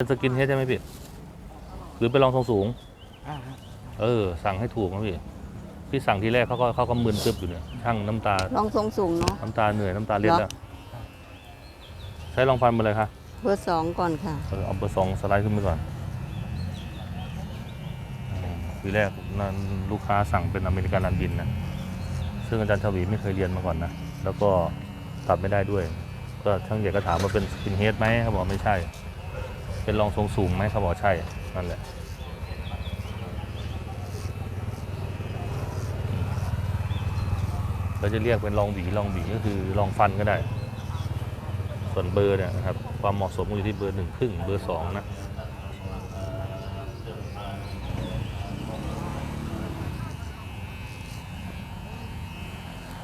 เป็นสกินเฮดใช่ไหมพี่หรือไปลองทรงสูงอ่าฮะเออ สั่งให้ถูกนะพี่ พี่สั่งทีแรกเขาก็เขาก็มึนตึบอยู่เนี่ย ช่างน้ำตา ลองทรงสูงเนาะ น้ำตาเหนื่อยน้ำตาเล็ดเหรอ แล้วใช้ลองฟันมาเลยค่ะเบอร์สองก่อนค่ะ เออเอาเบอร์สองสไลด์ขึ้นไปก่อนอืมทีแรกนั้นลูกค้าสั่งเป็นอเมริกันรันบินนะ ซึ่งอาจารย์ชวีไม่เคยเรียนมาก่อนนะ แล้วก็ตัดไม่ได้ด้วย ก็ช่างใหญ่ก็ถามว่าเป็นสกินเฮดไหมเขาบอกไม่ใช่ เป็นรองทรงสูงไหมเขาบอกใช่ นั่นแหละ เราจะเรียกเป็นรองหวีรองหวีก็คือรองฟันก็ได้ ส่วนเบอร์เนี่ยนะครับ ความเหมาะสมอยู่ที่เบอร์หนึ่งครึ่งเบอร์สองนะ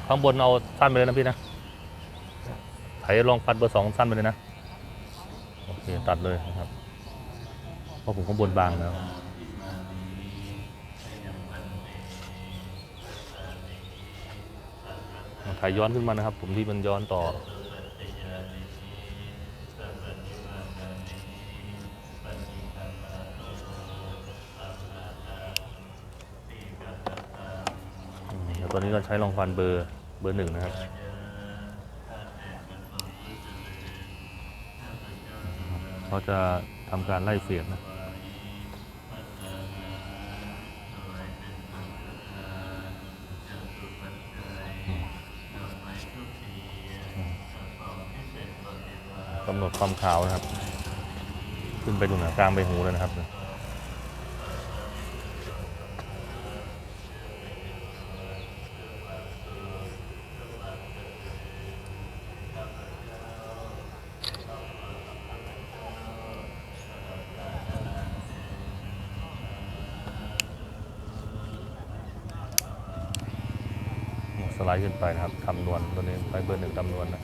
ข้างบนเอาสั้นไปเลยนะพี่นะไถลองฟันเบอร์สองสั้นไปเลยนะ เคตัดเลยนะครับ เพราะผมข้างบนบางแล้วถ่ายย้อนขึ้นมานะครับ ผมที่มันย้อนต่ออืมแล้วตอนนี้ก็ใช้รองฟันเบอร์เบอร์หนึ่งนะครับ เขาจะทำการไล่เสียงนะกำหนดความขาวนะครับ ขึ้นไปดูหนากลางใบหูเลยนะครับ ส ไลด์ขึ้นไปนะครับทำนวลตัวนี้ไปเบอร์หนึ่งทำนวลนะ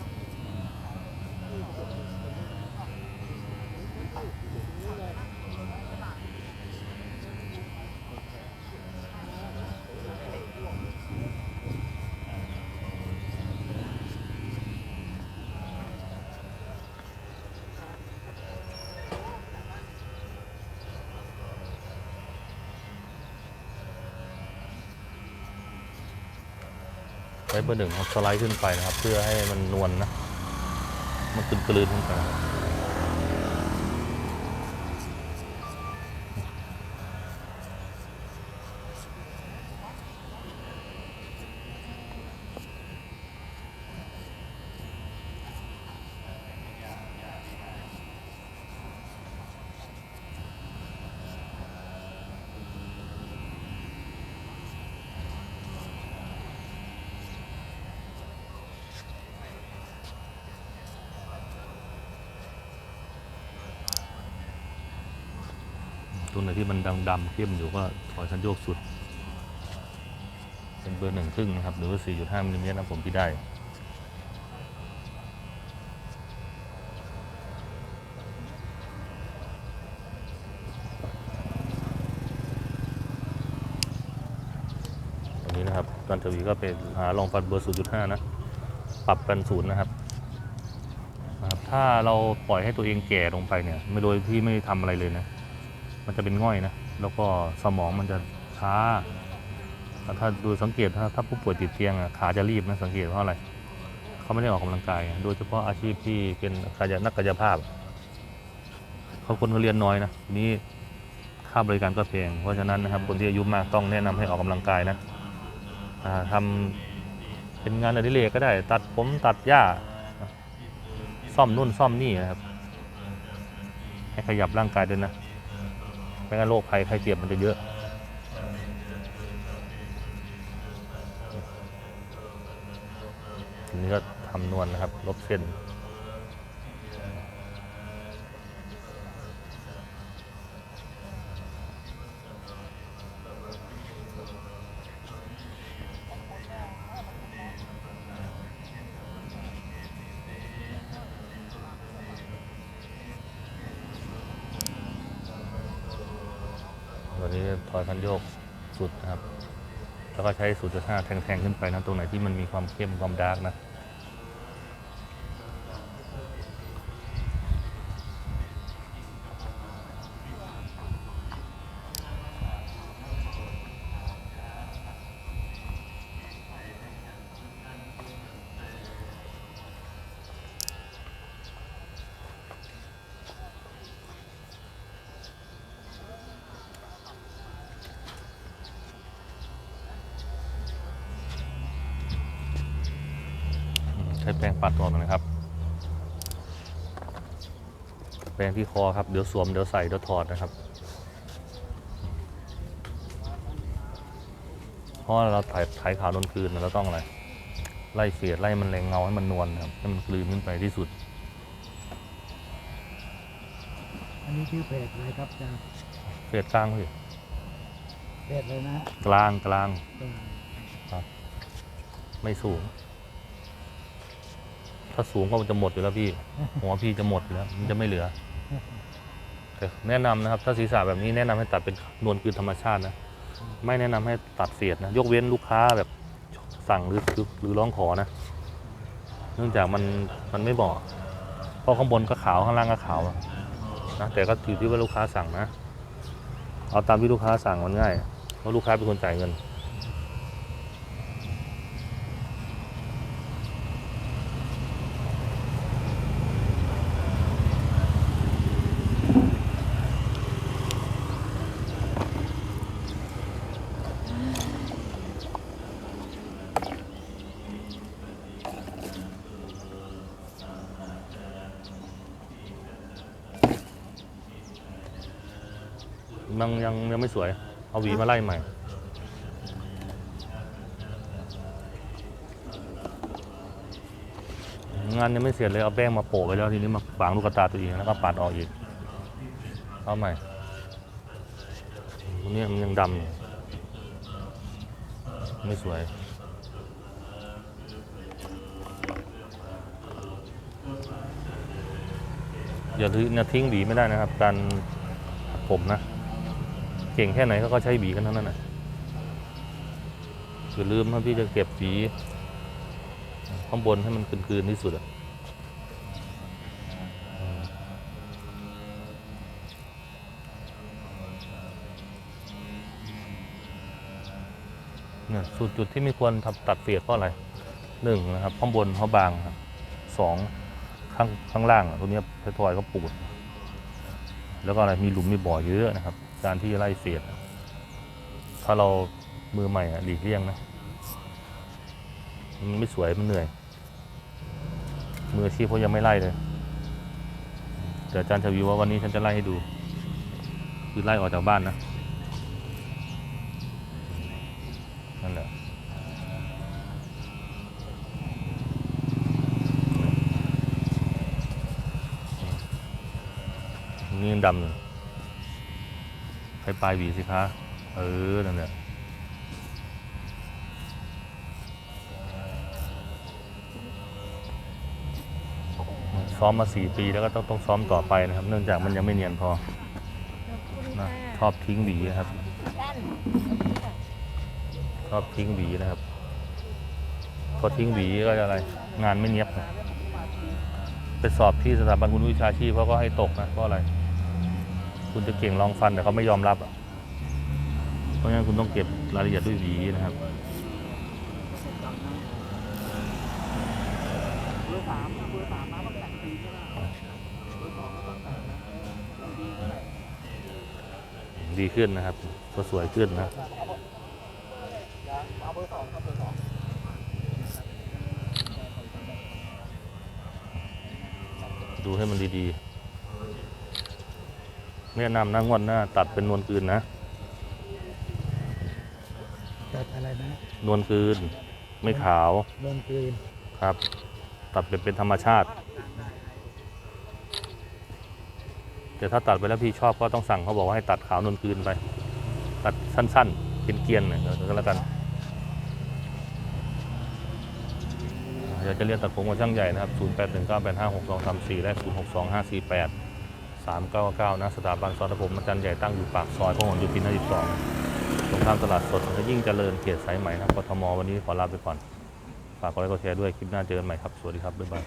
ใช้เบอร์หนึ่งครับสไลด์ขึ้นไปนะครับ เพื่อให้มันนวลนะมันกลืนกลืนขึ้นไป นะครับตัวไหนที่มันดำๆเข้มอยู่ก็ถอยคันโยกสุด เป็นเบอร์หนึ่งครึ่งนะครับ หรือว่า 4.5มิลลิเมตรนะผมที่ได้ตรงนี้นะครับตอนทวีก็เป็นหาลองฟันเบอร์ 0.5 นะ ปรับกันศูนย์นะครับนะครับ ถ้าเราปล่อยให้ตัวเองแก่ลงไปเนี่ย ไม่โดยที่ไม่ทำอะไรเลยนะ มันจะเป็นง่อยนะ แล้วก็สมองมันจะช้า ถ้าดูสังเกตถ้าถ้าผู้ป่วยติดเตียงอะขาจะรีบนะสังเกตเพราะอะไร เขาไม่ได้ออกกำลังกาย โดยเฉพาะอาชีพที่เป็นกายนักกายภาพ เขาคนเขาเรียนน้อยนะนี้ค่าบริการก็แพงเพราะฉะนั้นนะครับคนที่อายุมากต้องแนะนำให้ออกกำลังกายนะอ่าทำเป็นงานอดิเรกก็ได้ ตัดผมตัดหญ้า ซ่อมนู่นซ่อมนี่นะครับ ให้ขยับร่างกายด้วยนะ ไม่งั้นโรคภัยไข้เจ็บมันจะเยอะ ทีนี้ก็ทำนวลนะครับ ลบเส้น วันนี้ ถอยคันโยกสุดนะครับ แล้วก็ใช้สูตรห้าแทงๆ ขึ้นไปนะ ตรงไหนที่มันมีความเข้มความดาร์กนะ ต ช้แปรงปัดออกหน่อยนะครับ แปรงที่คอครับ เดี๋ยวสวม เดี๋ยวใส่ เดี๋ยวถอดนะครับ เพราะเราถ่ายถ่ายขาวนวลคืนเราต้องอะไร ไล่เสียดไล่มันแรงเงาให้มันนวลนะครับ ให้มันกลืนขึ้นไปที่สุด อันนี้ชื่อเพจอะไรครับอาจารย์เฟดกลางพี่เพจเลยนะกลางกลางเป็นไม่สูง ถ้าสูงก็มันจะหมดอยู่แล้วพี่ หัวพี่จะหมดอยู่แล้ว มันจะไม่เหลือ แต่แนะนำนะครับ ถ้าศีรษะแบบนี้แนะนำให้ตัดเป็นนวลคืนธรรมชาตินะ ไม่แนะนำให้ตัดเสียดนะ ยกเว้นลูกค้าแบบสั่งหรือหรือหรือร้องขอนะ เนื่องจากมันมันไม่เหมาะเพราะข้างบนก็ขาวข้างล่างก็ขาวอะนะแต่ก็อยู่ที่ว่าลูกค้าสั่งนะ เอาตามที่ลูกค้าสั่งมันง่ายเพราะลูกค้าเป็นคนจ่ายเงิน มันยังยังไม่สวย เอาหวีมาไล่ใหม่ งานยังไม่เสร็จเลยเอาแป้งมาโปะไปแล้วทีนี้มาฝังลูกตาตัวเองแล้วก็ปัดออกอีก เอาใหม่ตรงนี้มันยังดำอยู่ไม่สวย อย่าลืมอย่าทิ้งหวีไม่ได้นะครับ การผมนะ เก่งแค่ไหนเขาก็ใช้หวีกันทั้งนั้นนะอย่าลืมว่าพี่จะเก็บหวีข้างบนให้มันคืนๆที่สุดอะเนี่ยสุดจุดที่ไม่ควรทำตัดเปียกเพราะอะไรหนึ่งนะครับข้างบนเขาบางครับสองข้างข้างล่างตรงเนี้ยเพทอยเขาปูด แล้วก็อะไรมีหลุมมีบ่อเยอะนะครับ การที่ไล่เสียด ถ้าเรามือใหม่อะหลีกเลี่ยงนะ มันไม่สวยมันเหนื่อย มืออาชีพเขายังไม่ไล่เลยเดี๋ยวอาจารย์ชวีว่าวันนี้ฉันจะไล่ให้ดู คือไล่ออกจากบ้านนะ นั่นแหละนี่ดำอยู่ ไปปลายหวีสิคะ เออ นั่นแหละซ้อมมาสี่ปีแล้วก็ต้องต้องซ้อมต่อไปนะครับ เนื่องจากมันยังไม่เนียนพอนะชอบทิ้งหวีนะครับ ชอบทิ้งหวีนะครับ พอทิ้งหวีก็จะอะไร งานไม่เนียบนะไปสอบที่สถาบันคุณวิชาชีพเขาก็ให้ตกนะเพราะอะไร คุณจะเก่งลองฟันแต่เขาไม่ยอมรับอะเพราะฉะนั้นคุณต้องเก็บรายละเอียดด้วยหวีนะครับดีขึ้นนะครับก็สวยขึ้นนะดูให้มันดีๆ แนะนำนะงวดหน้า ตัดเป็นนวลคืนนะจัดอะไรนะนวลคืน ไม่ขาวลงกลืนครับ ตัดเป็นเป็นธรรมชาติ แต่ถ้าตัดไปแล้วพี่ชอบก็ต้องสั่งเขาบอกว่าให้ตัดขาวนวลคืนไป ตัดสั้นๆ เป็นเกรียนๆหน่อยเดี๋ยวก็แล้วกันอยากจะเรียนตัดผมกับช่างใหญ่นะครับ 0 8 1 9 8 5 6 2 3 4 และ 0 6 2 5 4 8 3 9 9นะสถาบันสอนผมอาจารย์ใหญ่ตั้งอยู่ปากซอยพหลโยธิน52ตรงข้ามตลาดสดและยิ่งเจริญเขตสายใหม่นะกทมวันนี้ขอลาไปก่อนฝากกดไลค์กดแชร์ด้วยคลิปหน้าเจอกันใหม่ครับ สวัสดีครับ บ๊ายบาย